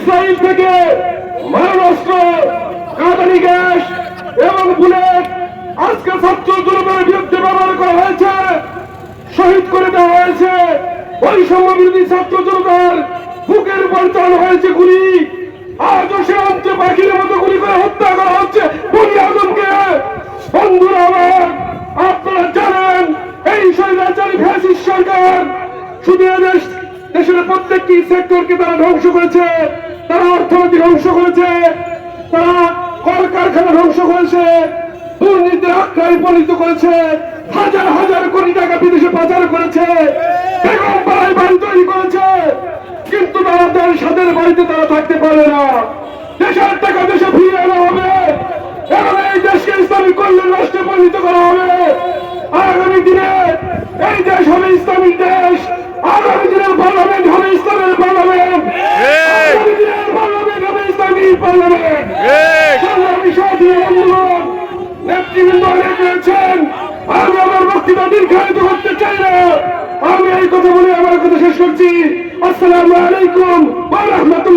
Israel থেকে মারণাস্ত্র, কাঁদানি gas এবং bullet আজকে ছাত্র জনতার বিরুদ্ধে ব্যবহার করা হয়েছে, শহীদ করে দেওয়া হয়েছে। বৈষম্য বিরোধী ছাত্র জনতার বুকের উপর চালানো হয়েছে গুলি। আজও সে অঞ্চে পাখির মতো গুলি করে হত্যা করা হচ্ছে বনি আদমকে। বন্ধুরা আমার, আপনারা জানেন, এই স্বৈরাচারী ফ্যাসিস সরকার শুধু এদেশ দেশের প্রত্যেকটি সেক্টরকে তারা ধ্বংস করেছে, তারা অর্থনীতি ধ্বংস করেছে, তারা কলকারখানা ধ্বংস করেছে, দুর্নীতির আখ্যায় পরিণত করেছে, হাজার হাজার কোটি টাকা বিদেশে পাচার করেছে বাড়ি তৈরি করেছে, কিন্তু তারা তার সাথে বাড়িতে তারা থাকতে পারে না। দেশের টাকা দেশে ফিরে আনা হবে। এবং এই দেশকে ইসলামিক কল্যাণ রাষ্ট্রে পরিণত করা হবে। আগামী দিনে এই দেশ হবে ইসলামিক দেশ আগামী দিনের পার্লামেন্ট হবে ইসলামের পার্লামেন্ট আগামী দিনের পার্লামেন্ট হবে আমি আমার বক্তৃতা দীর্ঘায়িত করতে চাই না আমি এই কথা বলে আমার কথা শেষ করছি। আসসালামু আলাইকুম বারাকাতুহু